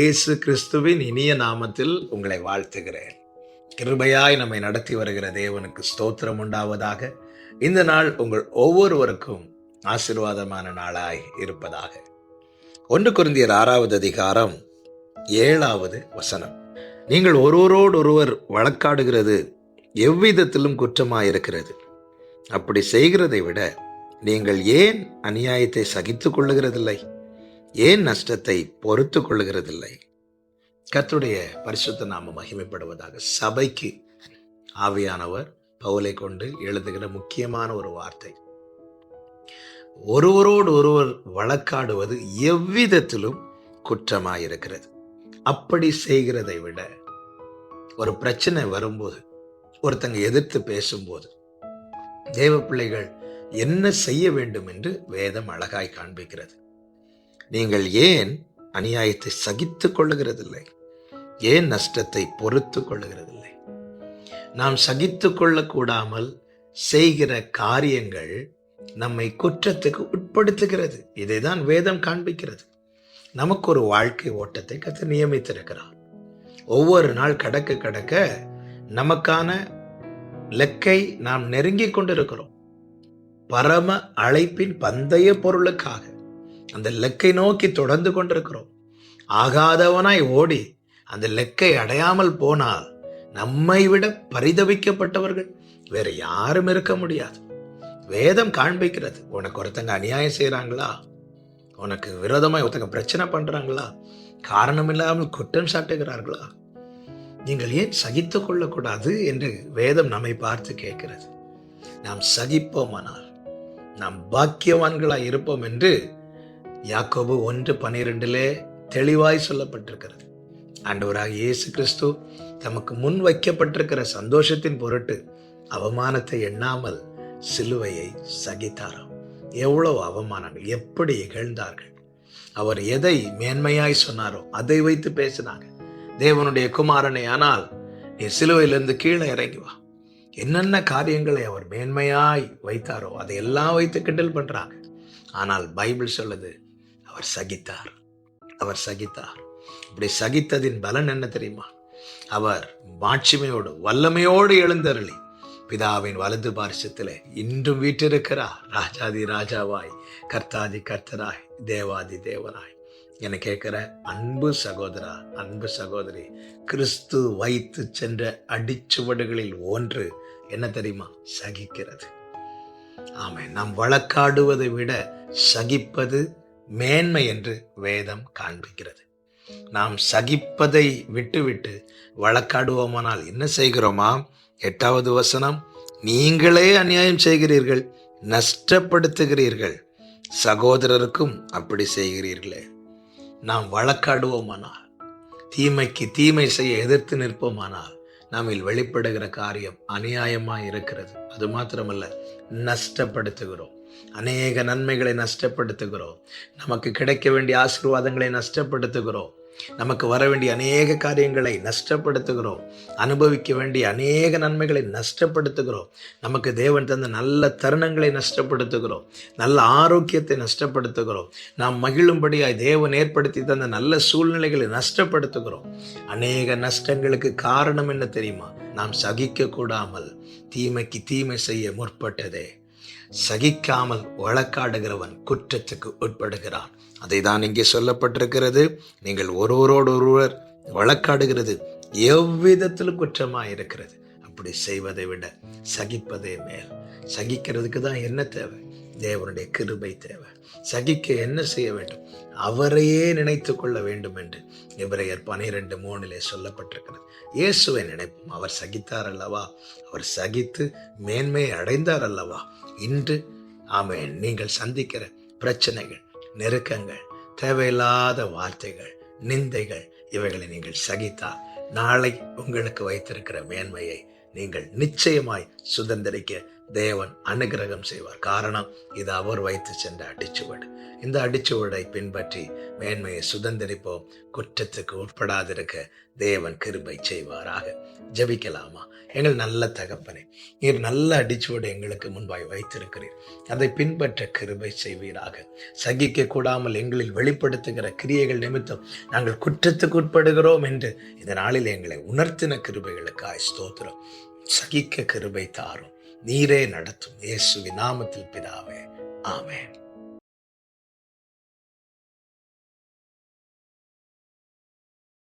இயேசு கிறிஸ்துவின் இனிய நாமத்தில் உங்களை வாழ்த்துகிறேன். கிருபையாய் நம்மை நடத்தி வருகிற தேவனுக்கு ஸ்தோத்திரம் உண்டாவதாக. இந்த நாள் உங்கள் ஒவ்வொருவருக்கும் ஆசீர்வாதமான நாளாய் இருப்பதாக. ஒன்று குருந்தியர் ஆறாவது அதிகாரம் ஏழாவது வசனம். நீங்கள் ஒருவரோடு ஒருவர் வழக்காடுகிறது எவ்விதத்திலும் குற்றமாயிருக்கிறது. அப்படி செய்கிறதை விட நீங்கள் ஏன் அநியாயத்தை சகித்துக் கொள்ளுகிறதில்லை? ஏன் நஷ்டத்தை பொறுத்து கொள்ளுகிறதில்லை? கத்துடைய பரிசுத்த நாம மகிமைப்படுவதாக சபைக்கு ஆவியானவர் பவுலை கொண்டு எழுதுகிற முக்கியமான ஒரு வார்த்தை. ஒருவரோடு ஒருவர் வழக்காடுவது எவ்விதத்திலும் குற்றமாயிருக்கிறது. அப்படி செய்கிறதை விட ஒரு பிரச்சனை வரும்போது ஒருத்தங்க எதிர்த்து பேசும்போது தேவ பிள்ளைகள் என்ன செய்ய வேண்டும் என்று வேதம் அழகாய் காண்பிக்கிறது. நீங்கள் ஏன் அநியாயத்தை சகித்துக் கொள்ளுகிறதில்லை? ஏன் நஷ்டத்தை பொறுத்து கொள்ளுகிறதில்லை? நாம் சகித்து கொள்ளக்கூடாமல் செய்கிற காரியங்கள் நம்மை குற்றத்துக்கு உட்படுத்துகிறது. இதைதான் வேதம் காண்பிக்கிறது. நமக்கு ஒரு வாழ்க்கை ஓட்டத்தை கற்று நியமித்திருக்கிறார். ஒவ்வொரு நாள் கடக்க கடக்க நமக்கான லெக்கை நாம் நெருங்கிக் கொண்டிருக்கிறோம். பரம அழைப்பின் பந்தய பொருளுக்காக. அந்த லெக்கை நோக்கி தொடர்ந்து கொண்டிருக்கிறோம். ஆகாதவனாய் ஓடி அந்த லெக்கை அடையாமல் போனால் நம்மை விட பரிதவிக்கப்பட்டவர்கள் வேற யாரும் இருக்க முடியாது. வேதம் காண்பிக்கிறது. உனக்கு ஒருத்தங்க அநியாயம் செய்கிறாங்களா உனக்கு விரோதமாய் ஒருத்தங்க பிரச்சனை பண்றாங்களா? காரணம் இல்லாமல் குற்றம் சாட்டுகிறார்களா? நீங்கள் ஏன் சகித்து கொள்ளக்கூடாது என்று வேதம் நம்மை பார்த்து கேட்கிறது. நாம் சகிப்போமானால் நாம் பாக்கியவான்களாய் இருப்போம் என்று யாக்கோபு ஒன்று பனிரெண்டிலே தெளிவாய் சொல்லப்பட்டிருக்கிறது. ஆண்டவராக இயேசு கிறிஸ்து தமக்கு முன் வைக்கப்பட்டிருக்கிற சந்தோஷத்தின் பொருட்டு அவமானத்தை எண்ணாமல் சிலுவையை சகித்தாராம். எவ்வளவு அவமானங்கள் எப்படி இகழ்ந்தார்கள். அவர் எதை மேன்மையாய் சொன்னாரோ அதை வைத்து பேசினாங்க. தேவனுடைய குமாரனை ஆனால் நீ சிலுவையிலிருந்து கீழே இறங்கி வா. என்னென்ன காரியங்களை அவர் மேன்மையாய் வைத்தாரோ அதை எல்லாம் வைத்து கிண்டல் பண்றாங்க. ஆனால் பைபிள் சொல்லுது அவர் சகித்தார். அவர் சகித்தார். இப்படி சகித்ததின் பலன் என்ன தெரியுமா? அவர் மாட்சிமையோடு வல்லமையோடு எழுந்தருளி பிதாவின் வலது பார்சத்திலே இன்றும் வீட்டிருக்கிறார் ராஜாதி ராஜாவாய் கர்த்தாதி கர்த்தராய் தேவாதி தேவராய் என கேட்கிற அன்பு சகோதரா அன்பு சகோதரி கிறிஸ்து வைத்து சென்ற அடிச்சுவடுகளில் ஒன்று என்ன தெரியுமா? சகிக்கிறது. ஆமை நாம் வழக்காடுவதை விட சகிப்பது மேன்மை என்று வேதம் காண்பிக்கிறது. நாம் சகிப்பதை விட்டுவிட்டு வழக்காடுவோமானால் என்ன செய்கிறோமா? எட்டாவது வசனம் நீங்களே அநியாயம் செய்கிறீர்கள் நஷ்டப்படுத்துகிறீர்கள் சகோதரருக்கும் அப்படி செய்கிறீர்களே. நாம் வழக்காடுவோமானால் தீமைக்கு தீமை செய்ய எதிர்த்து நிற்போமானால் நம்மில் வெளிப்படுகிற காரியம் அநியாயமாக இருக்கிறது. அது மாத்திரமல்ல நஷ்டப்படுத்துகிறோம். அநேக நன்மைகளை நஷ்டப்படுத்துகிறோம். நமக்கு கிடைக்க வேண்டிய ஆசீர்வாதங்களை நஷ்டப்படுத்துகிறோம். நமக்கு வர வேண்டிய அநேக காரியங்களை நஷ்டப்படுத்துகிறோம். அனுபவிக்க வேண்டிய அநேக நன்மைகளை நஷ்டப்படுத்துகிறோம். நமக்கு தேவன் தந்த நல்ல தருணங்களை நஷ்டப்படுத்துகிறோம். நல்ல ஆரோக்கியத்தை நஷ்டப்படுத்துகிறோம். நாம் மகிழும்படியாய் தேவன் ஏற்படுத்தி தந்த நல்ல சூழ்நிலைகளை நஷ்டப்படுத்துகிறோம். அநேக நஷ்டங்களுக்கு காரணம் என்ன தெரியுமா? நாம் சகிக்க கூடாமல் தீமைக்கு தீமை செய்ய முற்பட்டதே. சகிக்காமல் வழக்காடுகிறவன் குற்றத்துக்கு உட்படுகிறான். அதை தான் இங்கே சொல்லப்பட்டிருக்கிறது. நீங்கள் ஒருவரோடு ஒருவர் வழக்காடுகிறது. எவ்விதத்திலும் குற்றமாக இருக்கிறது அப்படி செய்வதை விட சகிப்பதே மேல். சகிக்கிறதுக்கு தான் என்ன தேவை? தேவனுடைய கிருபை தேவை. சகிக்க என்ன செய்ய வேண்டும்? அவரையே நினைத்து கொள்ள வேண்டும் என்று இவரையர் பனிரெண்டு மூணிலே சொல்லப்பட்டிருக்கிறது. இயேசுவை நினைப்போம். அவர் சகித்தார் அல்லவா? அவர் சகித்து மேன்மையை அடைந்தார் அல்லவா? இன்று ஆமே நீங்கள் சந்திக்கிற பிரச்சனைகள் நெருக்கங்கள் தேவையில்லாத வார்த்தைகள் நிந்தைகள் இவைகளை நீங்கள் சகித்தால் நாளை உங்களுக்கு வைத்திருக்கிற மேன்மையை நீங்கள் நிச்சயமாய் சுதந்திரிக்க தேவன் அனுகிரகம் செய்வார். காரணம் இது அவர் வைத்து சென்ற அடிச்சுவடு. இந்த அடிச்சுவடை பின்பற்றி மேன்மையை சுதந்திரிப்போம். குற்றத்துக்கு உட்படாதிருக்க தேவன் கிருபை செய்வாராக. ஜபிக்கலாமா? எங்கள் நல்ல தகப்பனே நீர் நல்ல அடிச்சுவடு எங்களுக்கு முன்பாய் வைத்திருக்கிறீர். அதை பின்பற்ற கிருபை செய்வீராக. சகிக்க கூடாமல் எங்களில் வெளிப்படுத்துகிற கிரியைகள் நிமித்தம் நாங்கள் குற்றத்துக்கு உட்படுகிறோம் என்று இந்த நாளில் எங்களை உணர்த்தின கிருபைகளுக்காய் ஸ்தோத்திரம். சகிக்க கிருபை தாரும். நீரே நடத்தும் இயேசுவின் நாமத்தில் பிதாவே. ஆமேன்.